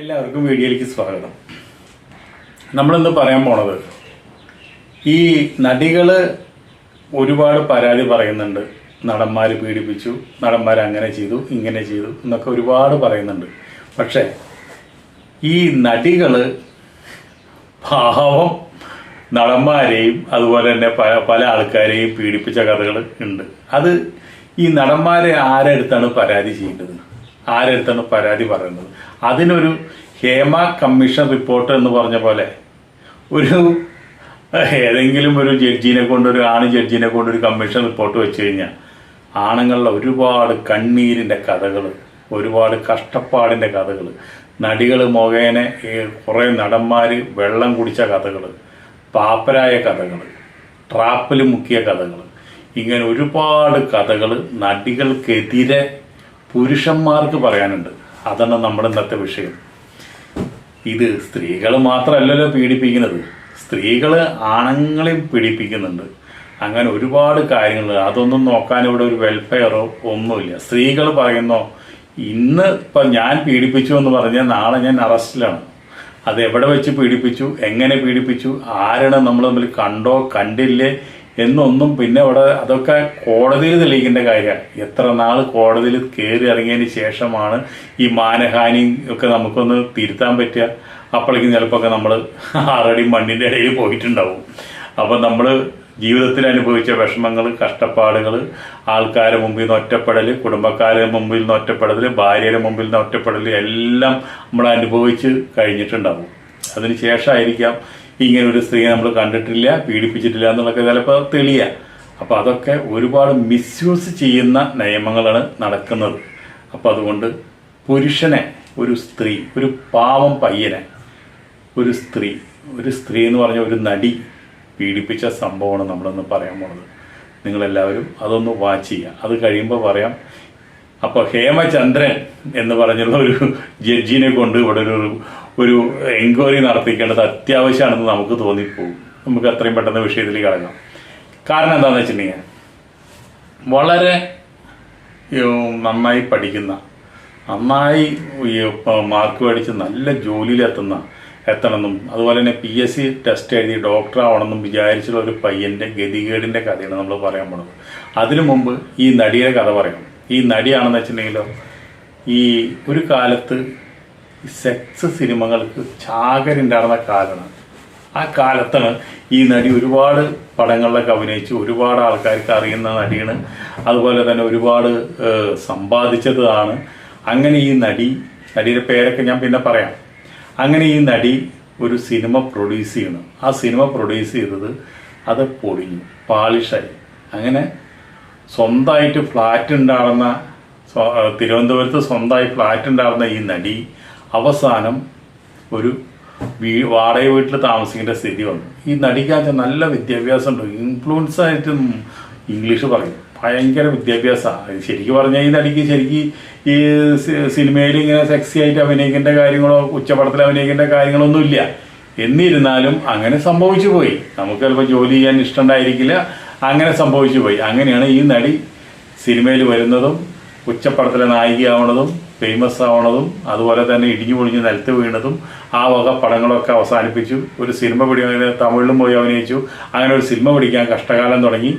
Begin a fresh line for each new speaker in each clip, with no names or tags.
എല്ലാവർക്കും വീഡിയോയിലേക്ക് സ്വാഗതം. നമ്മളിന്ന് പറയാൻ പോണത് ഈ നടികൾ ഒരുപാട് പരാതി പറയുന്നുണ്ട്. നടന്മാർ പീഡിപ്പിച്ചു നടന്മാർ അങ്ങനെ ചെയ്തു ഇങ്ങനെ ചെയ്തു എന്നൊക്കെ ഒരുപാട് പറയുന്നുണ്ട്. പക്ഷേ ഈ നടികൾ പാവം നടന്മാരെയും അതുപോലെ തന്നെ പല പല ആൾക്കാരെയും പീഡിപ്പിച്ച കഥകൾ ഉണ്ട്. അത് ഈ നടന്മാരെ ആരെടുത്താണ് പരാതി ചെയ്യേണ്ടത്? ആരെടുത്താണ് പരാതി പറയുന്നത്? അതിനൊരു ഹേമ കമ്മീഷൻ റിപ്പോർട്ട് എന്ന് പറഞ്ഞ പോലെ ഒരു ഏതെങ്കിലും ഒരു ജഡ്ജിനെ കൊണ്ട് ഒരു ആണ് ജഡ്ജിനെ കൊണ്ട് ഒരു കമ്മീഷൻ റിപ്പോർട്ട് വെച്ച് കഴിഞ്ഞാൽ ആണുങ്ങളുടെ ഒരുപാട് കണ്ണീരിന്റെ കഥകൾ ഒരുപാട് കഷ്ടപ്പാടിന്റെ കഥകൾ നടികൾ മുഖേന കുറേ നടന്മാർ വെള്ളം കുടിച്ച കഥകൾ പാപ്പരായ കഥകൾ ട്രാപ്പിൽ മുക്കിയ കഥകൾ ഇങ്ങനെ ഒരുപാട് കഥകൾ നടികൾക്കെതിരെ പുരുഷന്മാർക്ക് പറയാനുണ്ട്. അതാണ് നമ്മുടെ ഇന്നത്തെ വിഷയം. ഇത് സ്ത്രീകൾ മാത്രമല്ലല്ലോ പീഡിപ്പിക്കുന്നത്. സ്ത്രീകൾ ആണുങ്ങളെയും പീഡിപ്പിക്കുന്നുണ്ട്. അങ്ങനെ ഒരുപാട് കാര്യങ്ങൾ. അതൊന്നും നോക്കാൻ ഇവിടെ ഒരു വെൽഫെയറോ ഒന്നുമില്ല. സ്ത്രീകൾ പറയുന്നോ ഇന്ന് ഇപ്പം ഞാൻ പീഡിപ്പിച്ചു എന്ന് പറഞ്ഞാൽ നാളെ ഞാൻ അറസ്റ്റിലാണ്. അത് എവിടെ വെച്ച് പീഡിപ്പിച്ചു? എങ്ങനെ പീഡിപ്പിച്ചു? ആരാണ് നമ്മൾ തമ്മിൽ കണ്ടോ കണ്ടില്ലേ? എന്നൊന്നും പിന്നെ അവിടെ അതൊക്കെ കോടതിയിൽ തെളിയിക്കേണ്ട കാര്യമാണ്. എത്ര നാൾ കോടതിയിൽ കയറി ഇറങ്ങിയതിന് ശേഷമാണ് ഈ മാനഹാനി ഒക്കെ നമുക്കൊന്ന് തിരുത്താൻ പറ്റുക. അപ്പോഴേക്കും ചിലപ്പോൾ നമ്മൾ ആറടി മണ്ണിന്റെ ഇടയിൽ പോയിട്ടുണ്ടാവും. അപ്പം നമ്മൾ ജീവിതത്തിൽ അനുഭവിച്ച വിഷമങ്ങൾ കഷ്ടപ്പാടുകൾ ആൾക്കാരുടെ മുമ്പിൽ നിന്ന് ഒറ്റപ്പെടൽ കുടുംബക്കാരുടെ മുമ്പിൽ നിന്ന് ഒറ്റപ്പെടൽ ഭാര്യയുടെ മുമ്പിൽ നിന്ന് ഒറ്റപ്പെടൽ എല്ലാം നമ്മൾ അനുഭവിച്ച് കഴിഞ്ഞിട്ടുണ്ടാവും. അതിന് ശേഷമായിരിക്കാം ഇങ്ങനെ ഒരു സ്ത്രീയെ നമ്മൾ കണ്ടിട്ടില്ല പീഡിപ്പിച്ചിട്ടില്ല എന്നുള്ളൊക്കെ ചിലപ്പോൾ തെളിയുക അപ്പോൾ അതൊക്കെ ഒരുപാട് മിസ്യൂസ് ചെയ്യുന്ന നിയമങ്ങളാണ് നടക്കുന്നത്. അപ്പോൾ അതുകൊണ്ട് പുരുഷനെ ഒരു സ്ത്രീ ഒരു പാവം പയ്യനെ ഒരു സ്ത്രീ ഒരു സ്ത്രീ എന്ന് പറഞ്ഞ ഒരു നടി പീഡിപ്പിച്ച സംഭവമാണ് നമ്മളൊന്ന് പറയാൻ പോണത്. നിങ്ങളെല്ലാവരും അതൊന്ന് വാച്ച് ചെയ്യുക അത് കഴിയുമ്പോൾ പറയാം. അപ്പോൾ ഹേമചന്ദ്രൻ എന്ന് പറഞ്ഞുള്ള ഒരു ജഡ്ജിനെ കൊണ്ട് ഇവിടെ ഒരു ഒരു എൻക്വയറി നടത്തിക്കേണ്ടത് അത്യാവശ്യമാണെന്ന് നമുക്ക് തോന്നിപ്പോകും. നമുക്ക് അത്രയും പെട്ടെന്ന് വിഷയത്തിൽ കിടക്കാം. കാരണം എന്താണെന്ന് വെച്ചിട്ടുണ്ടെങ്കിൽ വളരെ നന്നായി പഠിക്കുന്ന നന്നായി മാർക്ക് മേടിച്ച് നല്ല ജോലിയിലെത്തുന്ന എത്തണമെന്നും അതുപോലെ തന്നെ പി എസ് സി ടെസ്റ്റ് എഴുതി ഡോക്ടർ ആവണമെന്നും വിചാരിച്ചിട്ടുള്ള ഒരു പയ്യന്റെ ഗതികേടിന്റെ കഥയാണ് നമ്മൾ പറയാൻ പോണത്. അതിനു മുമ്പ് ഈ നടിയുടെ കഥ പറയാം. ഈ നടിയാണെന്ന് വെച്ചിട്ടുണ്ടെങ്കിലോ ഈ ഒരു കാലത്ത് സെക്സ് സിനിമകൾക്ക് ചാകരുണ്ടായിരുന്ന കാലമാണ്. ആ കാലത്താണ് ഈ നടി ഒരുപാട് പടങ്ങളിലൊക്കെ അഭിനയിച്ചു. ഒരുപാട് ആൾക്കാർക്ക് അറിയുന്ന നടിയാണ്. അതുപോലെ തന്നെ ഒരുപാട് സമ്പാദിച്ചതാണ്. അങ്ങനെ ഈ നടി നടിയുടെ പേരൊക്കെ ഞാൻ പിന്നെ പറയാം. അങ്ങനെ ഈ നടി ഒരു സിനിമ പ്രൊഡ്യൂസ് ചെയ്യണം. ആ സിനിമ പ്രൊഡ്യൂസ് ചെയ്തത് അത് പൊളിഞ്ഞു പാളിഷായി. അങ്ങനെ സ്വന്തമായിട്ട് ഫ്ലാറ്റ് ഉണ്ടാകുന്ന തിരുവനന്തപുരത്ത് സ്വന്തമായി ഫ്ലാറ്റ് ഉണ്ടാകുന്ന ഈ നടി അവസാനം ഒരു വീ വാടക വീട്ടിൽ താമസിക്കേണ്ട സ്ഥിതി വന്നു. ഈ നടിക്കാച്ച നല്ല വിദ്യാഭ്യാസം ഉണ്ട് ഇൻഫ്ലുവൻസ് ആയിട്ട് ഇംഗ്ലീഷ് പറയും. ഭയങ്കര വിദ്യാഭ്യാസമാണ് ശരിക്കും പറഞ്ഞാൽ ഈ നടിക്ക് ശരിക്കും ഈ സിനിമയിൽ ഇങ്ങനെ സെക്സി ആയിട്ട് അഭിനയിക്കേണ്ട കാര്യങ്ങളോ ഉച്ചപടത്തിൽ അഭിനയിക്കേണ്ട കാര്യങ്ങളൊന്നും ഇല്ല. എന്നിരുന്നാലും അങ്ങനെ സംഭവിച്ചു പോയി. നമുക്ക് ചിലപ്പോൾ ജോലി ചെയ്യാൻ ഇഷ്ടമുണ്ടായിരിക്കില്ല. അങ്ങനെ സംഭവിച്ചു പോയി. അങ്ങനെയാണ് ഈ നടി സിനിമയിൽ വരുന്നതും ഉച്ചപ്പടത്തിലെ നായികയാവണതും ഫേമസ് ആവണതും അതുപോലെ തന്നെ ഇടിഞ്ഞു പൊളിഞ്ഞ് നിലത്ത് വീണതും ആ വക പടങ്ങളൊക്കെ അവസാനിപ്പിച്ചു. ഒരു സിനിമ പിടി തമിഴിലും പോയി അഭിനയിച്ചു. അങ്ങനെ ഒരു സിനിമ പിടിക്കാൻ കഷ്ടകാലം തുടങ്ങി.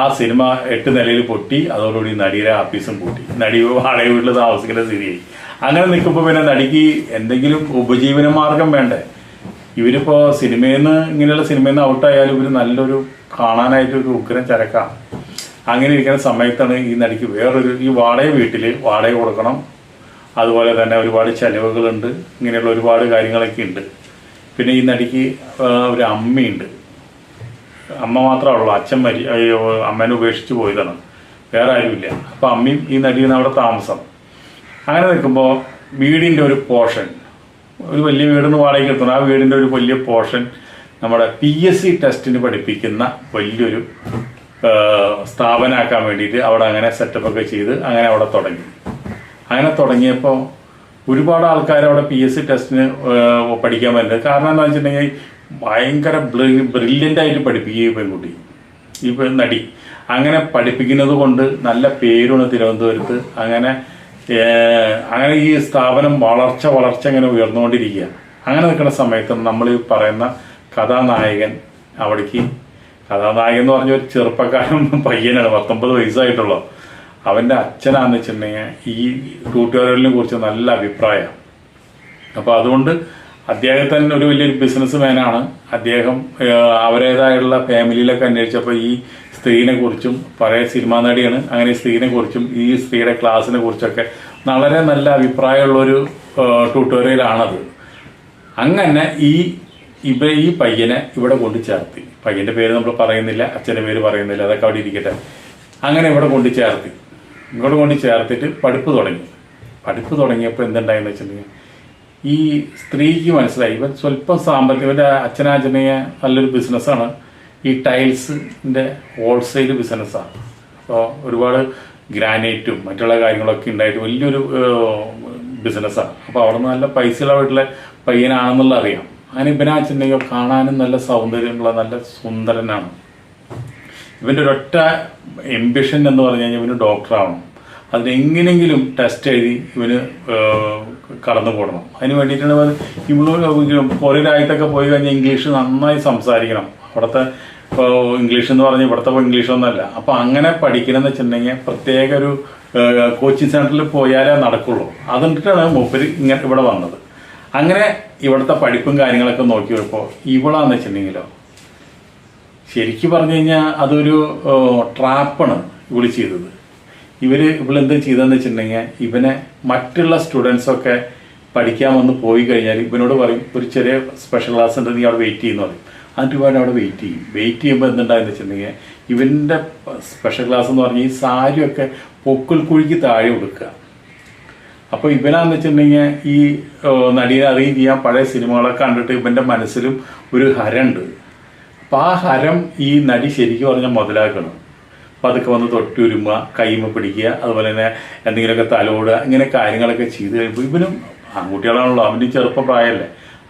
ആ സിനിമ എട്ട് നിലയിൽ പൊട്ടി അതോടുകൂടി നടിയുടെ ആഫീസും പൂട്ടി. നടി വാടക വീട്ടിൽ താമസിക്കുന്ന സ്ഥിതിയായി. അങ്ങനെ നിൽക്കുമ്പോൾ പിന്നെ നടിക്ക് എന്തെങ്കിലും ഉപജീവന മാർഗം വേണ്ടേ? ഇവരിപ്പോ സിനിമയിൽ നിന്ന് ഇങ്ങനെയുള്ള സിനിമയിൽ നിന്ന് ഔട്ടായാലും ഇവർ നല്ലൊരു കാണാനായിട്ട് ഒരു ഉഗ്രം ചരക്കാം അങ്ങനെ ഇരിക്കുന്ന സമയത്താണ് ഈ നടിക്ക് വേറൊരു ഈ വാടക വീട്ടിൽ വാടക കൊടുക്കണം. അതുപോലെ തന്നെ ഒരുപാട് ചെലവുകളുണ്ട്. ഇങ്ങനെയുള്ള ഒരുപാട് കാര്യങ്ങളൊക്കെ ഉണ്ട്. പിന്നെ ഈ നടിക്ക് ഒരു അമ്മയുണ്ട്. അമ്മ മാത്രമേ ഉള്ളൂ. അച്ഛൻ മരി അമ്മേനെ ഉപേക്ഷിച്ച് പോയതാണ്. വേറെ ആരുമില്ല. അപ്പം അമ്മയും ഈ നടിയാണ് അവിടെ താമസം. അങ്ങനെ നിൽക്കുമ്പോൾ വീടിന്റെ ഒരു പോർഷൻ ഒരു വലിയ വീടിന് വാടകയ്ക്ക് എത്തണം ആ വീടിന്റെ ഒരു വലിയ പോർഷൻ നമ്മുടെ പി എസ് സി ടെസ്റ്റിന് പഠിപ്പിക്കുന്ന വലിയൊരു സ്ഥാപനമാക്കാൻ വേണ്ടിയിട്ട് അവിടെ അങ്ങനെ സെറ്റപ്പൊക്കെ ചെയ്ത് അങ്ങനെ അവിടെ തുടങ്ങി. അങ്ങനെ തുടങ്ങിയപ്പോൾ ഒരുപാട് ആൾക്കാർ അവിടെ പി എസ് സി ടെസ്റ്റിന് പഠിക്കാൻ വരുന്നത് കാരണം എന്താ വെച്ചിട്ടുണ്ടെങ്കിൽ ഭയങ്കര ബ്രില്യന്റ് ആയിട്ട് പഠിപ്പിക്കുക ഈ പെൺകുട്ടി. ഈ നടി. അങ്ങനെ പഠിപ്പിക്കുന്നത് കൊണ്ട് നല്ല പേരുണ്ട് തിരുവനന്തപുരത്ത്. അങ്ങനെ അങ്ങനെ ഈ സ്ഥാപനം വളർച്ച വളർച്ച ഇങ്ങനെ ഉയർന്നുകൊണ്ടിരിക്കുക. അങ്ങനെ നിൽക്കുന്ന സമയത്ത് നമ്മൾ ഈ പറയുന്ന കഥാനായകൻ അവിടേക്ക്. കഥാനായകൻ എന്ന് പറഞ്ഞ ഒരു ചെറുപ്പക്കാരൻ പയ്യനാണ് പത്തൊമ്പത് വയസ്സായിട്ടുള്ളൂ അവന്റെ അച്ഛനാന്ന് വെച്ചിട്ടുണ്ടെങ്കിൽ ഈ ട്യൂട്ടോറിയലിനെ കുറിച്ച് നല്ല അഭിപ്രായമാണ് അപ്പോൾ അതുകൊണ്ട് അദ്ദേഹത്തിന് ഒരു വലിയൊരു ബിസിനസ് മാനാണ് അദ്ദേഹം അവരേതായുള്ള ഫാമിലിയിലൊക്കെ അന്വേഷിച്ചപ്പോൾ ഈ സ്ത്രീനെ കുറിച്ചും പഴയ സിനിമാ നടിയാണ് അങ്ങനെ സ്ത്രീനെ കുറിച്ചും ഈ സ്ത്രീയുടെ ക്ലാസ്സിനെ കുറിച്ചൊക്കെ വളരെ നല്ല അഭിപ്രായമുള്ളൊരു ട്യൂട്ടോറിയലാണത് അങ്ങനെ ഈ ഇവ ഈ പയ്യനെ ഇവിടെ കൊണ്ട് ചേർത്തി. പയ്യന്റെ പേര് നമ്മൾ പറയുന്നില്ല അച്ഛന്റെ പേര് പറയുന്നില്ല അതൊക്കെ അവിടെ ഇരിക്കട്ടെ. അങ്ങനെ ഇവിടെ കൊണ്ട് ചേർത്തി. ഇങ്ങോട്ട് കൊണ്ട് ചേർത്തിട്ട് പഠിപ്പ് തുടങ്ങി. പഠിപ്പ് തുടങ്ങിയപ്പോൾ എന്തുണ്ടായെന്ന് വെച്ചിട്ടുണ്ടെങ്കിൽ ഈ സ്ത്രീക്ക് മനസ്സിലായി. ഇവൻ സ്വല്പം സാമ്പത്തികം ഇവന്റെ അച്ഛനാച്ചനെയ നല്ലൊരു ബിസിനസ്സാണ്. ഈ ടൈൽസിന്റെ ഹോൾസെയിൽ ബിസിനസ്സാണ് അപ്പോൾ ഒരുപാട് ഗ്രാനൈറ്റും മറ്റുള്ള കാര്യങ്ങളൊക്കെ ഉണ്ടായിട്ട് വലിയൊരു ബിസിനസ്സാണ് അപ്പോൾ അവിടെ നിന്ന് നല്ല പൈസയുള്ള വീട്ടിലെ പയ്യനാണെന്നുള്ള അറിയാം. അങ്ങനെ ഇവനാച്ചിട്ടുണ്ടെങ്കിൽ കാണാനും നല്ല സൗന്ദര്യമുള്ള നല്ല സുന്ദരനാണ്. ഇവന്റെ ഒരൊറ്റ എംബിഷൻ എന്ന് പറഞ്ഞു കഴിഞ്ഞാൽ ഇവന് ഡോക്ടറാവണം അതിനെങ്ങനെങ്കിലും ടെസ്റ്റ് എഴുതി ഇവന് കടന്നു പോകണം അതിന് വേണ്ടിയിട്ടാണ് ഇവർ പുറേ രാജ്യത്തൊക്കെ പോയി കഴിഞ്ഞാൽ ഇംഗ്ലീഷ് നന്നായി സംസാരിക്കണം. അവിടുത്തെ ഇപ്പോൾ ഇംഗ്ലീഷ് എന്ന് പറഞ്ഞാൽ ഇവിടുത്തെ ഇംഗ്ലീഷ് ഒന്നല്ല. അപ്പോൾ അങ്ങനെ പഠിക്കണമെന്ന് വെച്ചിട്ടുണ്ടെങ്കിൽ പ്രത്യേക ഒരു കോച്ചിങ് സെന്ററിൽ പോയാലേ നടക്കുള്ളൂ. അതുകൊണ്ടിട്ടാണ് മൂപ്പര് ഇങ്ങനെ ഇവിടെ വന്നത്. അങ്ങനെ ഇവിടുത്തെ പഠിപ്പും കാര്യങ്ങളൊക്കെ നോക്കിയപ്പോൾ വരുമ്പോൾ ഇവളാന്ന് വെച്ചിട്ടുണ്ടെങ്കിലോ ശരിക്കും പറഞ്ഞു കഴിഞ്ഞാൽ അതൊരു ട്രാപ്പാണ് ഇവൾ ചെയ്തത്. ഇവർ ഇവളെന്ത് ചെയ്തതെന്ന് വെച്ചിട്ടുണ്ടെങ്കിൽ ഇവനെ മറ്റുള്ള സ്റ്റുഡൻസൊക്കെ പഠിക്കാൻ വന്ന് പോയി കഴിഞ്ഞാൽ ഇവനോട് പറയും ഒരു ചെറിയ സ്പെഷ്യൽ ക്ലാസ് ഉണ്ട് നീ അവിടെ വെയിറ്റ് ചെയ്യുന്ന പറയും. അതിന്റെ ഇവൻ അവിടെ വെയിറ്റ് ചെയ്യും. വെയിറ്റ് ചെയ്യുമ്പോൾ എന്തുണ്ടായെന്ന് വെച്ചിട്ടുണ്ടെങ്കിൽ ഇവന്റെ സ്പെഷ്യൽ ക്ലാസ് എന്ന് പറഞ്ഞാൽ ഈ സാരിയൊക്കെ പൊക്കിൾ കുഴിക്ക് താഴെ കൊടുക്കുക. അപ്പോൾ ഇവനാന്ന് വെച്ചിട്ടുണ്ടെങ്കിൽ ഈ നടിയെ ചെയ്യാൻ പഴയ സിനിമകളൊക്കെ കണ്ടിട്ട് ഇവന്റെ മനസ്സിലും ഒരു ഹരമുണ്ട് അപ്പം ആ ഹരം ഈ നടി ശരിക്കും പറഞ്ഞാൽ മുതലാക്കണം. അപ്പം അതൊക്കെ വന്ന് തൊട്ടുരുമ കൈമ പിടിക്കുക അതുപോലെ തന്നെ എന്തെങ്കിലുമൊക്കെ തലോടുക ഇങ്ങനെ കാര്യങ്ങളൊക്കെ ചെയ്ത് കഴിയുമ്പോൾ ഇവനും ആൺകുട്ടികളാണല്ലോ അവന്റെ ചെറുപ്പപ്രായമല്ലേ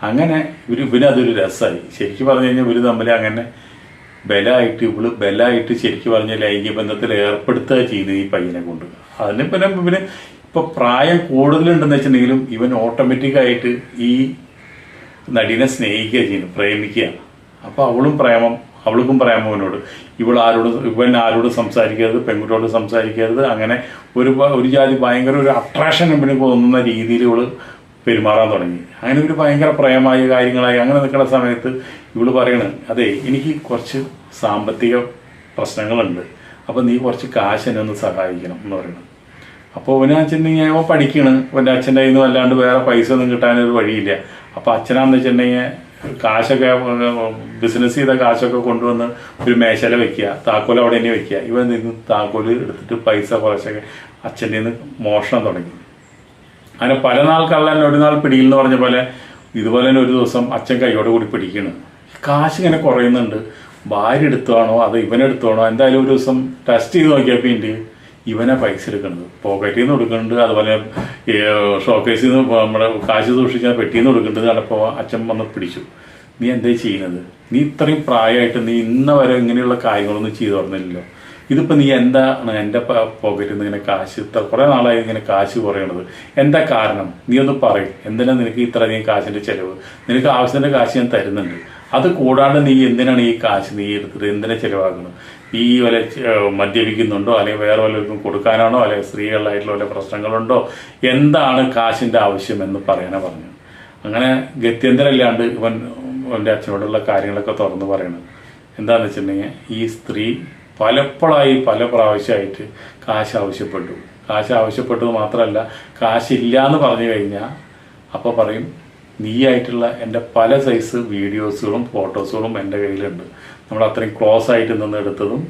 അങ്ങനെ ഇവർ അതൊരു രസമായി ശരിക്കും പറഞ്ഞു കഴിഞ്ഞാൽ ഇവർ തമ്മിൽ അങ്ങനെ ബലമായിട്ട് ഇവൾ ബലമായിട്ട് ശരിക്കും പറഞ്ഞ ലൈംഗിക ബന്ധത്തിൽ ഏർപ്പെടുത്തുക ചെയ്ത് ഈ പയ്യനെ കൊണ്ട്. അതിന് പിന്നെ ഇവന് ഇപ്പൊ പ്രായം കൂടുതലുണ്ടെന്ന് വെച്ചിട്ടുണ്ടെങ്കിലും ഇവൻ ഓട്ടോമാറ്റിക്കായിട്ട് ഈ നടീനെ സ്നേഹിക്കുക ചെയ്യുന്നു പ്രേമിക്കുക. അപ്പൊ അവളും പ്രേമം അവൾക്കും പ്രേമവനോട്. ഇവൾ ആരോട് ഇവൻ ആരോട് സംസാരിക്കരുത് പെൺകുട്ടിയോട് സംസാരിക്കരുത് അങ്ങനെ ഒരു ഒരു ജാതി ഭയങ്കര ഒരു അട്രാക്ഷൻ ഇവന് തോന്നുന്ന രീതിയിൽ ഇവൾ പെരുമാറാൻ തുടങ്ങി. അങ്ങനെ ഒരു ഭയങ്കര പ്രേമമായ കാര്യങ്ങളായി അങ്ങനെ നിൽക്കുന്ന സമയത്ത് ഇവൾ പറയണ് അതെ എനിക്ക് കുറച്ച് സാമ്പത്തിക പ്രശ്നങ്ങളുണ്ട്. അപ്പോൾ നീ കുറച്ച് കാശ് എന്നെ ഒന്ന് സഹായിക്കണം എന്ന് പറയുന്നത് അപ്പോൾ അവന് അച്ഛനെങ്കിൽ അവൻ പഠിക്കണ്. അവന്റെ അച്ഛന്റെ കയ്യിൽ നിന്ന് അല്ലാണ്ട് വേറെ പൈസ ഒന്നും കിട്ടാനൊരു വഴിയില്ല. അപ്പോൾ അച്ഛനാന്ന് വെച്ചിട്ടുണ്ടെങ്കിൽ കാശൊക്കെ ബിസിനസ് ചെയ്ത കാശൊക്കെ കൊണ്ടുവന്ന് ഒരു മേശല വെക്കുക. താക്കോൽ അവിടെ തന്നെ വെക്കുക. ഇവൻ നിന്ന് താക്കോൽ എടുത്തിട്ട് പൈസ കുറച്ചൊക്കെ അച്ഛന്റെ നിന്ന് മോഷണം തുടങ്ങി. അങ്ങനെ പല നാൾ കള്ളൻ ഒരു നാൾ പിടിയിൽ എന്ന് പറഞ്ഞ പോലെ ഇതുപോലെ തന്നെ ഒരു ദിവസം അച്ഛൻ കൈയോടെ കൂടി പിടിക്കണം. കാശ് ഇങ്ങനെ കുറയുന്നുണ്ട്. ഭാര്യ എടുത്തുവാണോ അത് ഇവനെടുത്തുവാണോ എന്തായാലും ഒരു ദിവസം ടെസ്റ്റ് ചെയ്ത് നോക്കിയപ്പോൾ ഉണ്ട് ഇവനെ പൈസ എടുക്കുന്നത്. പോക്കറ്റിൽ നിന്ന് കൊടുക്കുന്നുണ്ട് അതുപോലെ ഷോക്കേസിൽ നിന്ന് നമ്മുടെ കാശ് സൂക്ഷിക്കുന്ന പെട്ടിയിൽ നിന്ന് കൊടുക്കുന്നുണ്ട് കണ്ടപ്പോൾ അച്ഛൻ വന്ന് പിടിച്ചു. നീ എന്തേ ചെയ്യുന്നത്? നീ ഇത്രയും പ്രായമായിട്ട് നീ ഇന്ന വരെ ഇങ്ങനെയുള്ള കാര്യങ്ങളൊന്നും ചെയ്തു തുടങ്ങുന്നില്ലല്ലോ ഇതിപ്പോൾ നീ എന്താണ് എന്റെ പോക്കറ്റിൽ നിന്ന് ഇങ്ങനെ കാശ് ഇത്ര കുറേ നാളായി ഇങ്ങനെ കാശ് കുറയണത്. എന്താ കാരണം? നീ ഒന്ന് പറയും. എന്തിനാ നിനക്ക് ഇത്രയധികം കാശിന്റെ ചിലവ്? നിനക്ക് ആവശ്യത്തിന്റെ കാശ് ഞാൻ തരുന്നുണ്ട്. അത് കൂടാണ്ട് നീ എന്തിനാണ് ഈ കാശ് നീ എടുത്തത്? എന്തിനാ ചെലവാക്കുന്നത് ഈ വല്ല മദ്യപിക്കുന്നുണ്ടോ? അല്ലെങ്കിൽ വേറെ വല്ലവർക്കും കൊടുക്കാനാണോ? അല്ലെങ്കിൽ സ്ത്രീകളിലായിട്ടുള്ള വല്ല പ്രശ്നങ്ങളുണ്ടോ? എന്താണ് കാശിന്റെ ആവശ്യം എന്ന് പറയാനാ പറഞ്ഞു അങ്ങനെ ഗത്യന്തരമില്ലാണ്ട് ഇവൻ എന്റെ അച്ഛനോടുള്ള കാര്യങ്ങളൊക്കെ തുറന്നു പറയണത് എന്താണെന്ന് വെച്ചിട്ടുണ്ടെങ്കിൽ ഈ സ്ത്രീ പലപ്പോഴായി പല പ്രാവശ്യമായിട്ട് കാശ് ആവശ്യപ്പെട്ടു. കാശ് ആവശ്യപ്പെട്ടത് മാത്രമല്ല കാശില്ല എന്ന് പറഞ്ഞു കഴിഞ്ഞാൽ അപ്പോൾ പറയും നീയായിട്ടുള്ള എന്റെ പല സൈസ് വീഡിയോസുകളും ഫോട്ടോസുകളും എന്റെ കയ്യിലുണ്ട്. നമ്മൾ അത്രയും ക്ലോസ് ആയിട്ട് നിന്ന് എടുത്തതും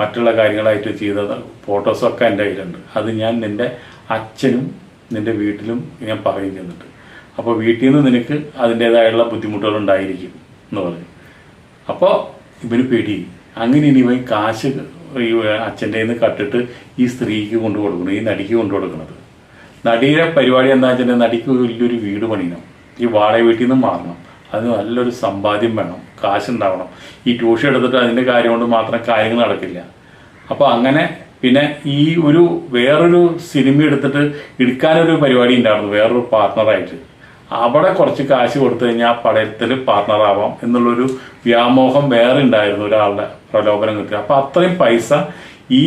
മറ്റുള്ള കാര്യങ്ങളായിട്ട് ചെയ്തത് ഫോട്ടോസൊക്കെ എന്റെ കയ്യിലുണ്ട്. അത് ഞാൻ നിന്റെ അച്ഛനും നിന്റെ വീട്ടിലും ഞാൻ ചെന്നിട്ട് അപ്പോൾ വീട്ടിൽ നിന്ന് നിനക്ക് അതിന്റേതായുള്ള ബുദ്ധിമുട്ടുകൾ ഉണ്ടായിരിക്കും എന്ന് പറഞ്ഞു അപ്പോൾ ഇവന് പേടി. അങ്ങനെ ഇനി ഇവൻ കാശ് ഈ അച്ഛന്റെ നിന്ന് കട്ടിട്ട് ഈ സ്ത്രീക്ക് കൊണ്ടു കൊടുക്കണം ഈ നടിക്ക് കൊണ്ടു കൊടുക്കണത്. നടിയുടെ പരിപാടി എന്താ വെച്ചിട്ടുണ്ടെങ്കിൽ നടിക്ക് വലിയൊരു വീട് പണിയണം. ഈ വാടക വീട്ടിൽ നിന്ന് മാറണം. അതിന് നല്ലൊരു സമ്പാദ്യം വേണം കാശുണ്ടാവണം. ഈ ട്യൂഷൻ എടുത്തിട്ട് അതിന്റെ കാര്യം കൊണ്ട് മാത്രം കാര്യങ്ങൾ നടക്കില്ല. അപ്പോൾ അങ്ങനെ പിന്നെ ഈ ഒരു വേറൊരു സിനിമ എടുത്തിട്ട് എടുക്കാനൊരു പരിപാടി ഉണ്ടായിരുന്നു വേറൊരു പാർട്ട്ണറായിട്ട് അവിടെ കുറച്ച് കാശ് കൊടുത്തു കഴിഞ്ഞാൽ ആ പടയത്തിൽ പാർട്ട്ണറാവാം എന്നുള്ളൊരു വ്യാമോഹം വേറെ ഉണ്ടായിരുന്നു ഒരാളുടെ പ്രലോഭനം കിട്ടുക. അപ്പോൾ അത്രയും പൈസ ഈ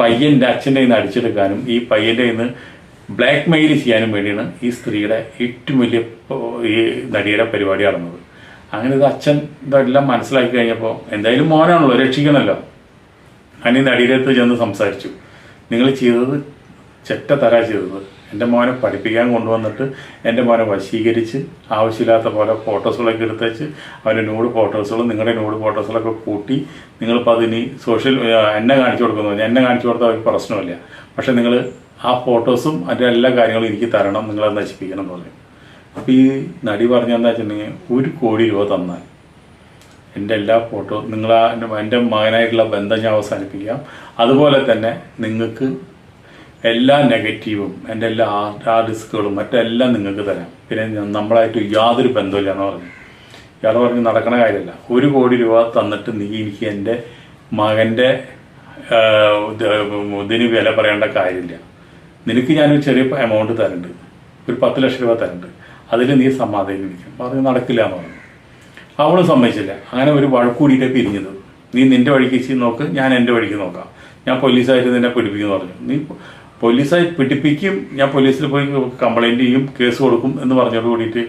പയ്യന്റെ അച്ഛന്റെ കയ്യിൽ നിന്ന് അടിച്ചെടുക്കാനും ഈ പയ്യന്റെ കയ്യിൽ നിന്ന് ബ്ലാക്ക് മെയിൽ ചെയ്യാനും വേണ്ടിയാണ് ഈ സ്ത്രീയുടെ ഏറ്റവും വലിയ ഈ നടിയുടെ പരിപാടി നടന്നത്. അങ്ങനെ ഇത് അച്ഛൻ ഇതെല്ലാം മനസ്സിലാക്കി കഴിഞ്ഞപ്പോൾ എന്തായാലും മോനാണല്ലോ രക്ഷിക്കണമല്ലോ അനി നടിയുടെ അടുത്ത് ചെന്ന് സംസാരിച്ചു. നിങ്ങൾ ചെയ്തത് ചെറ്റ തരാ ചെയ്തത്. എന്റെ മോനെ പഠിപ്പിക്കാൻ കൊണ്ടുവന്നിട്ട് എന്റെ മോനെ വശീകരിച്ച് ആവശ്യമില്ലാത്ത പോലെ ഫോട്ടോസുകളൊക്കെ എടുത്തേച്ച് അവന്റെ നൂട് ഫോട്ടോസുകളും നിങ്ങളുടെ നൂട് ഫോട്ടോസുകളൊക്കെ കൂട്ടി നിങ്ങളിപ്പോൾ അതിന് സോഷ്യൽ എന്നെ കാണിച്ചു കൊടുക്കുന്നു. എന്നെ കാണിച്ചു കൊടുത്താൽ അവർക്ക് പ്രശ്നമില്ല പക്ഷേ നിങ്ങൾ ആ ഫോട്ടോസും അതിന്റെ എല്ലാ കാര്യങ്ങളും എനിക്ക് തരണം നിങ്ങളത് നശിപ്പിക്കണം എന്ന് പറഞ്ഞു അപ്പോൾ ഈ നടി പറഞ്ഞെന്താ വെച്ചിട്ടുണ്ടെങ്കിൽ ഒരു കോടി രൂപ തന്നാൽ എന്റെ എല്ലാ ഫോട്ടോ നിങ്ങൾ എന്റെ മകനായിട്ടുള്ള ബന്ധം ഞാൻ അവസാനിപ്പിക്കാം. അതുപോലെ തന്നെ നിങ്ങൾക്ക് എല്ലാ നെഗറ്റീവും എന്റെ എല്ലാ ആ ഡിസ്കുകളും മറ്റെല്ലാം നിങ്ങൾക്ക് തരാം. പിന്നെ നമ്മളായിട്ട് യാതൊരു ബന്ധമില്ല എന്ന് പറഞ്ഞു. ഇയാൾ പറഞ്ഞ് നടക്കണ കാര്യമല്ല. ഒരു കോടി രൂപ തന്നിട്ട് നീ എനിക്ക് എന്റെ മകന്റെ ഇതിന് വില പറയേണ്ട കാര്യമില്ല. നിനക്ക് ഞാനൊരു ചെറിയ എമൗണ്ട് തരുന്നുണ്ട് ഒരു പത്ത് ലക്ഷം രൂപ തരുന്നുണ്ട് അതിൽ നീ സമാധാനിക്കും പറഞ്ഞു നടക്കില്ല എന്ന് പറഞ്ഞു. അവൾ സമ്മതിച്ചില്ല. അങ്ങനെ ഒരു വഴക്കൂടിയിട്ടേ പിരിഞ്ഞത്. നീ നിന്റെ വഴിക്ക് ചെയ്ത് നോക്ക് ഞാൻ എന്റെ വഴിക്ക് നോക്കാം. ഞാൻ പോലീസായിട്ട് നിന്നെ പിടിപ്പിക്കുമെന്ന് പറഞ്ഞു. നീ പോലീസായി പിടിപ്പിക്കും ഞാൻ പോലീസിൽ പോയി കംപ്ലൈന്റ് ചെയ്യും കേസ് കൊടുക്കും എന്ന് പറഞ്ഞോട് കൂടിയിട്ട്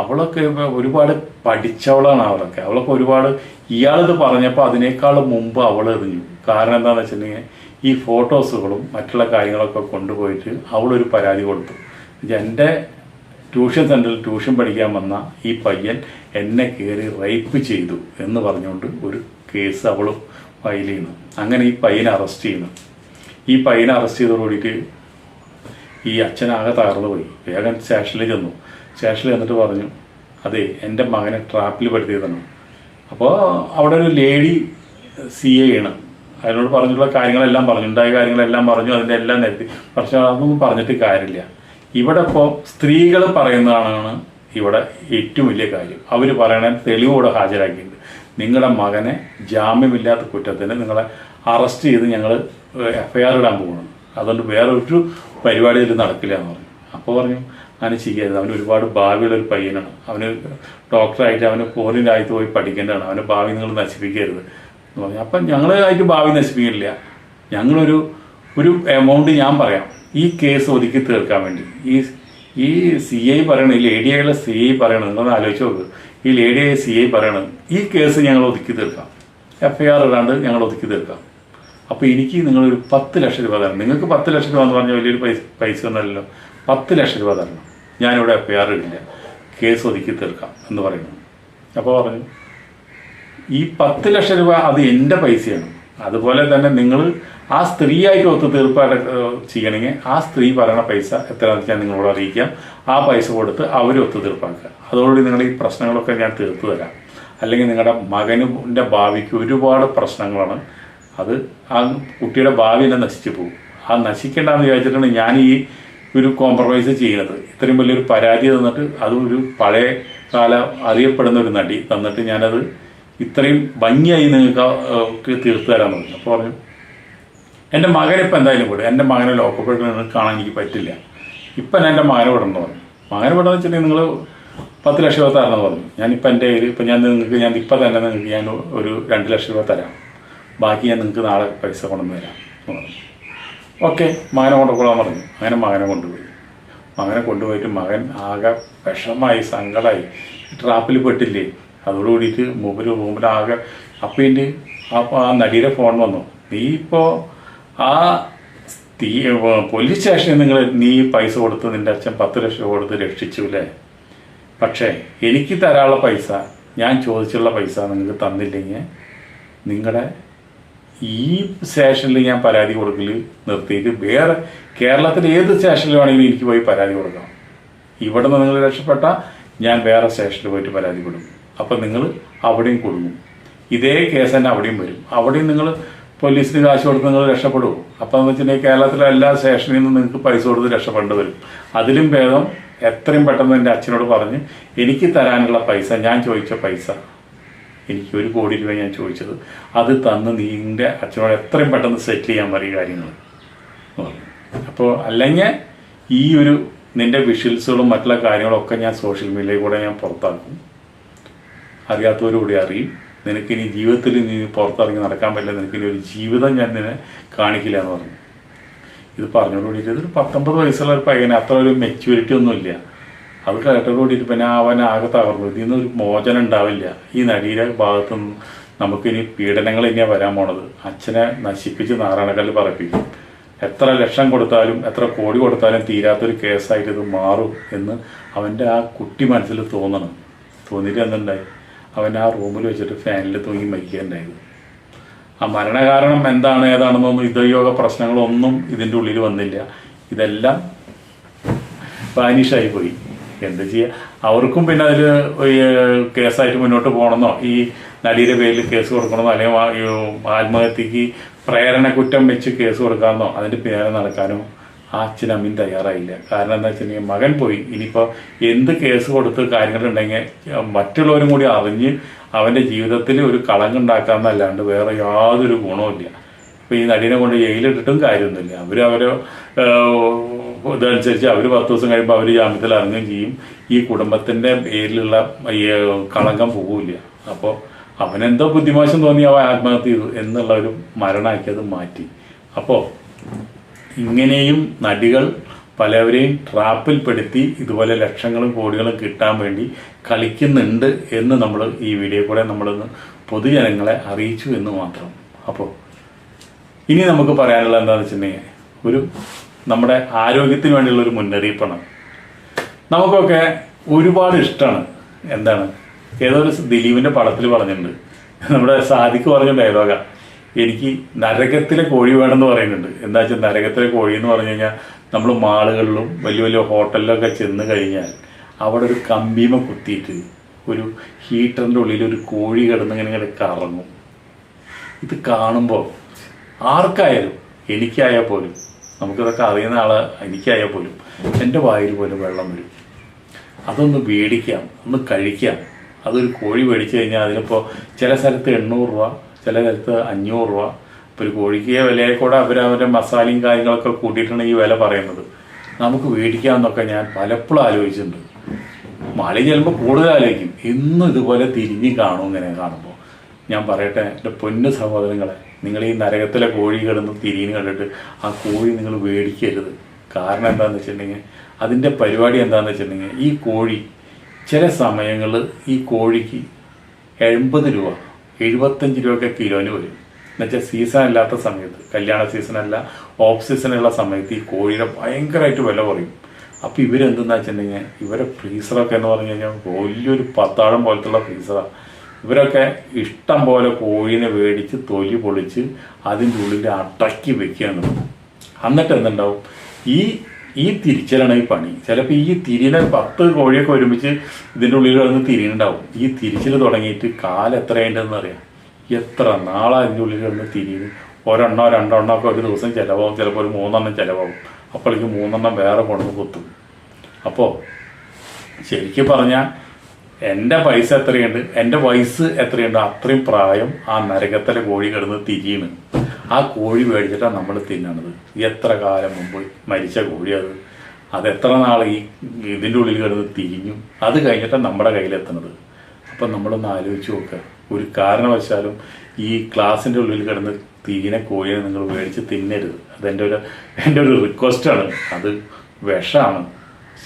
അവളൊക്കെ ഒരുപാട് പഠിച്ചവളാണ് അവളൊക്കെ. അവളൊക്കെ ഒരുപാട് ഇയാളിത് പറഞ്ഞപ്പോൾ അതിനേക്കാൾ മുമ്പ് അവൾ എറിഞ്ഞു. കാരണം എന്താണെന്ന് വെച്ചിട്ടുണ്ടെങ്കിൽ ഈ ഫോട്ടോസുകളും മറ്റുള്ള കാര്യങ്ങളൊക്കെ കൊണ്ടുപോയിട്ട് അവളൊരു പരാതി കൊടുത്തു. എന്റെ ട്യൂഷൻ സെന്ററിൽ ട്യൂഷൻ പഠിക്കാൻ വന്ന ഈ പയ്യൻ എന്നെ കയറി റേപ്പ് ചെയ്തു എന്ന് പറഞ്ഞുകൊണ്ട് ഒരു കേസ് അവൾ ഫയൽ ചെയ്യുന്നു. അങ്ങനെ ഈ പയ്യനെ അറസ്റ്റ് ചെയ്യുന്നു. ഈ പയ്യനെ അറസ്റ്റ് ചെയ്തതോടുകൂടിയിട്ട് ഈ അച്ഛനാകെ തകർന്നു പോയി. വേഗം സ്റ്റേഷനിൽ ചെന്നു. സ്റ്റേഷനിൽ ചെന്നിട്ട് പറഞ്ഞു അതെ എന്റെ മകനെ ട്രാപ്പിൽ പെടുത്തിയതാണ്. അപ്പോൾ അവിടെ ഒരു ലേഡി സി എ ആണ്. അതിനോട് പറഞ്ഞിട്ടുള്ള കാര്യങ്ങളെല്ലാം പറഞ്ഞു ഉണ്ടായ കാര്യങ്ങളെല്ലാം പറഞ്ഞു അതിന്റെ എല്ലാം നിരത്തി പക്ഷെ അതൊന്നും പറഞ്ഞിട്ട് കാര്യമില്ല. ഇവിടെ ഇപ്പോൾ സ്ത്രീകൾ പറയുന്നതാണ് ഇവിടെ ഏറ്റവും വലിയ കാര്യം. അവർ പറയണ തെളിവോടെ ഹാജരാക്കിയിട്ടുണ്ട്. നിങ്ങളുടെ മകനെ ജാമ്യമില്ലാത്ത കുറ്റത്തിന് നിങ്ങളെ അറസ്റ്റ് ചെയ്ത് ഞങ്ങൾ എഫ് ഐ ആർ ഇടാൻ പോകണം അതുകൊണ്ട് വേറെ ഒരു പരിപാടി ഇതിൽ നടക്കില്ല എന്ന് പറഞ്ഞു. അപ്പോൾ പറഞ്ഞു അങ്ങനെ ചെയ്യരുത്. അവന് ഒരുപാട് ഭാവിയുള്ള ഒരു പയ്യനാണ്. അവന് ഡോക്ടറായിട്ട് അവന് ഫോറിൻ രാജ്യത്ത് പോയി പഠിക്കേണ്ടതാണ്. അവന്റെ ഭാവി നിങ്ങൾ നശിപ്പിക്കരുത്. എന്ന് പറഞ്ഞു. അപ്പം ഞങ്ങൾ അതിന്റെ ഭാവി നശിപ്പിക്കില്ല ഞങ്ങളൊരു ഒരു എമൗണ്ട് ഞാൻ പറയാം. ഈ കേസ് ഒതുക്കി തീർക്കാൻ വേണ്ടി. ഈ ഈ സി ഐ പറയണ ഈ ലേഡി ആയുള്ള സി ഐ പറയണത് നിങ്ങളൊന്ന് ആലോചിച്ച് നോക്ക്. ഈ ലേഡി ആയ സി ഐ പറയണത് ഈ കേസ് ഞങ്ങൾ ഒതുക്കി തീർക്കാം. എഫ് ഐ ആർ ഇടാണ്ട് ഞങ്ങൾ ഒതുക്കി തീർക്കാം. അപ്പോൾ എനിക്ക് നിങ്ങളൊരു പത്ത് ലക്ഷം രൂപ തരണം. നിങ്ങൾക്ക് പത്ത് ലക്ഷം രൂപ എന്ന് പറഞ്ഞാൽ വലിയൊരു പൈസ പൈസ ഒന്നല്ലല്ലോ പത്ത് ലക്ഷം രൂപ തരണം. ഞാനിവിടെ എഫ് ഐ ആർ ഇടില്ല. കേസ് ഒതുക്കി തീർക്കാം എന്ന് പറയുന്നു. അപ്പോൾ പറഞ്ഞു? ഈ പത്ത് ലക്ഷം രൂപ അത് എന്റെ പൈസയാണ്. അതുപോലെ തന്നെ നിങ്ങൾ ആ സ്ത്രീയായിട്ട് ഒത്തുതീർപ്പ് അട- ഏഹ് ചെയ്യണമെങ്കിൽ ആ സ്ത്രീ പറയുന്ന പൈസ എത്രയാണെന്ന് ഞാൻ നിങ്ങളോട് അറിയിക്കാം. ആ പൈസ കൊടുത്ത് അവർ ഒത്തുതീർപ്പാക്കുക അതോടുകൂടി നിങ്ങൾ ഈ പ്രശ്നങ്ങളൊക്കെ ഞാൻ തീർത്തു തരാം. അല്ലെങ്കിൽ നിങ്ങളുടെ മകനിന്റെ ഭാവിക്ക് ഒരുപാട് പ്രശ്നങ്ങളാണ്. അത് ആ കുട്ടിയുടെ ഭാവി തന്നെ നശിച്ചു പോകും. ആ നശിക്കേണ്ടെന്ന് വിചാരിച്ചിട്ടാണ് ഞാൻ ഈ ഒരു കോംപ്രമൈസ് ചെയ്യുന്നത്. ഇത്രയും വലിയൊരു പരാതി തന്നിട്ട് അത് ഒരു പഴയ കാല അറിയപ്പെടുന്ന ഒരു നടി തന്നിട്ട് ഞാനത് ഇത്രയും ഭംഗിയായി നിങ്ങൾക്ക് തീർത്തു തരാൻ പറഞ്ഞു. അപ്പോൾ പറഞ്ഞു എന്റെ മകനെ ഇപ്പം എന്തായാലും വിടും. എന്റെ മകനെ ലോക്കപ്പെട്ട് കാണാൻ എനിക്ക് പറ്റില്ല. ഇപ്പം എന്റെ മകനെ വിടണമെന്ന് പറഞ്ഞു. മകനെ വിടണമെന്ന് വെച്ചിട്ടുണ്ടെങ്കിൽ നിങ്ങൾ പത്ത് ലക്ഷം രൂപ തരണമെന്ന് പറഞ്ഞു. ഞാനിപ്പോൾ എന്റെ കയ്യിൽ ഇപ്പം ഞാൻ നിങ്ങൾക്ക് ഞാൻ ഇപ്പം തന്നെ നിങ്ങൾക്ക് ഞാൻ ഒരു രണ്ട് ലക്ഷം രൂപ തരാം. ബാക്കി ഞാൻ നിങ്ങൾക്ക് നാളെ പൈസ കൊണ്ടുവന്ന് തരാം. എന്ന് പറഞ്ഞു. ഓക്കെ. മകനെ കൊണ്ടുപോകാൻ പറഞ്ഞു. അങ്ങനെ മകനെ കൊണ്ടുപോയി. മകനെ കൊണ്ടുപോയിട്ട് മകൻ ആകെ വിഷമായി സങ്കടമായി ട്രാപ്പിൽ പെട്ടില്ലേ? അതോടുകൂടിയിട്ട് മൂപ്പര് മൂപ്പരാകെ അപ്പം എന്റെ ആ നടിയുടെ ഫോൺ വന്നു. നീ ഇപ്പോൾ ആ തീ പോലീസ് സ്റ്റേഷനിൽ നിങ്ങൾ നീ പൈസ കൊടുത്ത് നിന്റെ അച്ഛൻ പത്ത് ലക്ഷം കൊടുത്ത് രക്ഷിച്ചു അല്ലേ? പക്ഷേ എനിക്ക് തരാനുള്ള പൈസ ഞാൻ ചോദിച്ചുള്ള പൈസ നിങ്ങൾക്ക് തന്നില്ലെങ്കിൽ നിങ്ങളുടെ ഈ സ്റ്റേഷനിൽ ഞാൻ പരാതി കൊടുക്കൽ നിർത്തിയിട്ട് വേറെ കേരളത്തിൽ ഏത് സ്റ്റേഷനിൽ വേണമെങ്കിലും എനിക്ക് പോയി പരാതി കൊടുക്കാം. ഇവിടെ നിന്ന് നിങ്ങൾ രക്ഷപ്പെട്ട ഞാൻ വേറെ സ്റ്റേഷനിൽ പോയിട്ട് പരാതി കൊടുക്കും. അപ്പം നിങ്ങൾ അവിടെയും കൊടുക്കും ഇതേ കേസ് തന്നെ അവിടെയും വരും. അവിടെയും നിങ്ങൾ പോലീസിന് കാശ് കൊടുത്ത് നിങ്ങൾ രക്ഷപ്പെടുമോ അപ്പം എന്ന് വെച്ചിട്ടുണ്ടെങ്കിൽ കേരളത്തിലെ എല്ലാ സ്റ്റേഷനിൽ നിന്നും നിങ്ങൾക്ക് പൈസ കൊടുത്ത് രക്ഷപ്പെടേണ്ടി വരും. അതിലും ഭേദം എത്രയും പെട്ടെന്ന് എന്റെ അച്ഛനോട് പറഞ്ഞ് എനിക്ക് തരാനുള്ള പൈസ ഞാൻ ചോദിച്ച പൈസ. എനിക്ക് ഒരു കോടി രൂപ ഞാൻ ചോദിച്ചത്. അത് തന്ന് നിന്റെ അച്ഛനോട് എത്രയും പെട്ടെന്ന് സെറ്റിൽ ചെയ്യാൻ പറയും കാര്യങ്ങൾ അപ്പോൾ അല്ലെങ്കിൽ ഈ ഒരു നിന്റെ വിഷ്വൽസുകളും മറ്റുള്ള കാര്യങ്ങളും ഒക്കെ ഞാൻ സോഷ്യൽ മീഡിയയിൽ കൂടെ ഞാൻ പുറത്താക്കും. അറിയാത്തവരോട് അറിയും. നിനക്കിനി ജീവിതത്തിൽ നീ പുറത്തിറങ്ങി നടക്കാൻ പറ്റില്ല. നിനക്കിനി ഒരു ജീവിതം ഞാൻ നിന്നെ കാണിക്കില്ല എന്ന് പറഞ്ഞു. ഇത് പറഞ്ഞോടുകൂടിയിട്ട് ഒരു പത്തൊമ്പത് വയസ്സുള്ള ഒരു പയ്യനെ അത്ര ഒരു മെച്യൂരിറ്റി ഒന്നുമില്ല അത് കേട്ടതോടുകൂടിയിട്ട് പിന്നെ അവൻ ആകെ തകർന്നു. ഇതിൽ നിന്നൊരു മോചനം ഉണ്ടാവില്ല. ഈ നടിയുടെ ഭാഗത്തുനിന്ന് നമുക്കിനി പീഡനങ്ങൾ ഇനിയാണ് വരാൻ പോണത്. അച്ഛനെ നശിപ്പിച്ച് നാരായണക്കല്ല് പറപ്പിക്കും. എത്ര ലക്ഷം കൊടുത്താലും എത്ര കോടി കൊടുത്താലും തീരാത്തൊരു കേസായിട്ട് ഇത് മാറും എന്ന് അവന്റെ ആ കുട്ടി മനസ്സിൽ തോന്നണം. തോന്നിയിട്ട് എന്തുണ്ടായി? അവൻ ആ റൂമിൽ വെച്ചിട്ട് ഫാനിൽ തൂങ്ങി മരിക്കുകയുണ്ടായത് ആ മരണകാരണം എന്താണ് ഏതാണെന്നൊന്നും ഇതയോഗ പ്രശ്നങ്ങളൊന്നും ഇതിന്റെ ഉള്ളിൽ വന്നില്ല. ഇതെല്ലാം വാനിഷായി പോയി എന്ത് ചെയ്യുക അവർക്കും പിന്നെ അതിൽ കേസായിട്ട് മുന്നോട്ട് പോകണമെന്നോ? ഈ നടിയുടെ പേരിൽ കേസ് കൊടുക്കണമെന്നോ? അല്ലെങ്കിൽ ആത്മഹത്യക്ക് പ്രേരണ കുറ്റം വെച്ച് കേസ് കൊടുക്കാമെന്നോ? അതിന്റെ പിന്നാലെ നടക്കാനോ ആ അച്ഛൻ അമ്മയും തയ്യാറായില്ല. കാരണം എന്താ വെച്ചിട്ടുണ്ടെങ്കിൽ മകൻ പോയി. ഇനിയിപ്പോൾ എന്ത് കേസ് കൊടുത്ത് കാര്യങ്ങളുണ്ടെങ്കിൽ മറ്റുള്ളവരും കൂടി അറിഞ്ഞ് അവന്റെ ജീവിതത്തിൽ ഒരു കളങ്കുണ്ടാക്കാമെന്നല്ലാണ്ട് വേറെ യാതൊരു ഗുണവുമില്ല. ഇപ്പം ഈ നടീനെ കൊണ്ട് ജയിലിട്ടിട്ടും കാര്യമൊന്നുമില്ല. അവർ അവർ ഇതനുസരിച്ച് അവർ പത്ത് ദിവസം കഴിയുമ്പോൾ അവർ ജാമ്യത്തിൽ ഇറങ്ങുകയും ചെയ്യും. ഈ കുടുംബത്തിന്റെ പേരിലുള്ള കളങ്കം പോകില്ല. അപ്പോൾ അവനെന്തോ ബുദ്ധിമോശം തോന്നി അവൻ ആത്മഹത്യ ചെയ്തു എന്നുള്ള ഒരു മരണമാക്കി അത് മാറ്റി. അപ്പോൾ ഇങ്ങനെയും നടികൾ പലവരെയും ട്രാപ്പിൽപ്പെടുത്തി ഇതുപോലെ ലക്ഷങ്ങളും കോടികളും കിട്ടാൻ വേണ്ടി കളിക്കുന്നുണ്ട് എന്ന് നമ്മൾ ഈ വീഡിയോ കൂടെ നമ്മളൊന്ന് പൊതുജനങ്ങളെ അറിയിച്ചു എന്ന് മാത്രം. അപ്പോൾ ഇനി നമുക്ക് പറയാനുള്ള എന്താണെന്ന് വെച്ചിട്ടുണ്ടെങ്കിൽ ഒരു നമ്മുടെ ആരോഗ്യത്തിന് വേണ്ടിയുള്ള ഒരു മുന്നറിയിപ്പാണ്. നമുക്കൊക്കെ ഒരുപാട് ഇഷ്ടമാണ്. എന്താണ്? ഏതോ ഒരു ദിലീപിന്റെ പടത്തിൽ പറഞ്ഞിട്ടുണ്ട്. നമ്മുടെ സാദിക്ക് പറഞ്ഞ ഡയലോഗാ എനിക്ക് നരകത്തിലെ കോഴി വേണമെന്ന് പറയുന്നുണ്ട്. എന്താ വെച്ചാൽ നരകത്തിലെ കോഴി എന്ന് പറഞ്ഞു കഴിഞ്ഞാൽ നമ്മൾ മാളുകളിലും വലിയ വലിയ ഹോട്ടലിലൊക്കെ ചെന്ന് കഴിഞ്ഞാൽ അവിടെ ഒരു കമ്പീമ കുത്തിയിട്ട് ഒരു ഹീറ്ററിന്റെ ഉള്ളിൽ ഒരു കോഴി കിടന്ന് ഇങ്ങനെ കറങ്ങും. ഇത് കാണുമ്പോൾ ആർക്കായാലും എനിക്കായാൽ പോലും നമുക്കിതൊക്കെ അറിയുന്ന ആൾ എനിക്കായാൽ പോലും എന്റെ വായിൽ പോലും വെള്ളം വരും. അതൊന്ന് മേടിക്കാം ഒന്ന് കഴിക്കാം. അതൊരു കോഴി മേടിച്ചു കഴിഞ്ഞാൽ അതിനിപ്പോൾ ചില സ്ഥലത്ത് എണ്ണൂറ് രൂപ ചില സ്ഥലത്ത് അഞ്ഞൂറ് രൂപ. ഇപ്പോൾ ഒരു കോഴിക്ക് വിലയെ കൂടെ അവർ അവരുടെ മസാലയും കാര്യങ്ങളൊക്കെ കൂട്ടിയിട്ടാണ് ഈ വില പറയുന്നത്. നമുക്ക് മേടിക്കാമെന്നൊക്കെ ഞാൻ പലപ്പോഴും ആലോചിച്ചിട്ടുണ്ട്. മളി ചെല്ലുമ്പോൾ കൂടുതൽ ആലോചിക്കും. ഇന്നും ഇതുപോലെ തിരിഞ്ഞു കാണും ഇങ്ങനെ കാണുമ്പോൾ ഞാൻ പറയട്ടെ എന്റെ പൊന്നു സഹോദരങ്ങളെ നിങ്ങൾ ഈ നരകത്തിലെ കോഴി കിടന്ന് തിരിഞ്ഞ് കണ്ടിട്ട് ആ കോഴി നിങ്ങൾ മേടിക്കരുത്. കാരണം എന്താണെന്ന് വെച്ചിട്ടുണ്ടെങ്കിൽ അതിന്റെ പരിപാടി എന്താണെന്ന് വെച്ചിട്ടുണ്ടെങ്കിൽ ഈ കോഴി ചില സമയങ്ങളിൽ ഈ കോഴിക്ക് എൺപത് രൂപ എഴുപത്തഞ്ച് രൂപയൊക്കെ കിലോന് വരും. എന്നുവെച്ചാൽ സീസൺ അല്ലാത്ത സമയത്ത് കല്യാണ സീസൺ അല്ല ഓഫ് സീസണുള്ള സമയത്ത് ഈ കോഴിയുടെ ഭയങ്കരമായിട്ട് വില കുറയും. അപ്പോൾ ഇവരെന്തെന്ന് വെച്ചിട്ടുണ്ടെങ്കിൽ ഇവരെ ഫ്രീസറൊക്കെ എന്ന് പറഞ്ഞു കഴിഞ്ഞാൽ വലിയൊരു പത്താഴം പോലത്തുള്ള ഫ്രീസറാണ് ഇവരൊക്കെ ഇഷ്ടം പോലെ കോഴീനെ മേടിച്ച് തൊലി പൊളിച്ച് അതിന്റെ ഉള്ളിൽ അടക്കി വെക്കുകയാണ്. എന്നിട്ട് എന്തുണ്ടാവും? ഈ ഈ തിരിച്ചലാണ് ഈ പണി. ചിലപ്പോൾ ഈ തിരിനെ പത്ത് കോഴിയൊക്കെ ഒരുമിച്ച് ഇതിന്റെ ഉള്ളിൽ കിടന്ന് തിരിയുണ്ടാവും ഈ തിരിച്ചിൽ തുടങ്ങിയിട്ട് കാലം എത്രയുണ്ടെന്ന് അറിയാം. എത്ര നാളാ അതിന്റെ ഉള്ളിൽ കിടന്ന് തിരിയുന്നു ഒരെണ്ണോ രണ്ടെണ്ണോ ഒക്കെ ഒരു ദിവസം ചിലവാകും. ചിലപ്പോൾ ഒരു മൂന്നെണ്ണം ചിലവാകും. അപ്പോഴേക്കും മൂന്നെണ്ണം വേറെ കൊണ്ടു കുത്തും. അപ്പോൾ ശരിക്കും പറഞ്ഞാൽ എന്റെ പൈസ എത്രയുണ്ട്? എന്റെ വയസ്സ് എത്രയുണ്ട്? അത്രയും പ്രായം ആ നരകത്തിലെ കോഴി കിടന്ന് തിരിയുന്നു ആ കോഴി മേടിച്ചിട്ടാണ് നമ്മൾ തിന്നണത്. എത്ര കാലം മുമ്പ് മരിച്ച കോഴി അത്? അത് എത്ര നാൾ ഈ ഇതിന്റെ ഉള്ളിൽ കിടന്ന് തിരിഞ്ഞു? അത് കഴിഞ്ഞിട്ടാണ് നമ്മുടെ കയ്യിലെത്തുന്നത് അപ്പം നമ്മളൊന്ന് ആലോചിച്ച് നോക്കുക ഒരു കാരണവശാലും ഈ ക്ലാസ്സിന്റെ ഉള്ളിൽ കിടന്ന് തീനെ കോഴിയെ നിങ്ങൾ മേടിച്ച് തിന്നരുത്. അതെന്റെ ഒരു എന്റെ ഒരു റിക്വസ്റ്റാണ് അത് വിഷമാണ്.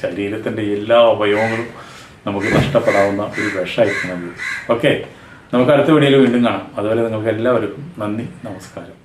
ശരീരത്തിന്റെ എല്ലാ അവയവങ്ങളും നമുക്ക് നഷ്ടപ്പെടാവുന്ന ഒരു വിഷമായിരിക്കണം ഓക്കെ നമുക്ക് അടുത്ത വീഡിയോയിൽ വീണ്ടും കാണാം. അതുപോലെ നിങ്ങൾക്ക് എല്ലാവർക്കും നന്ദി നമസ്കാരം.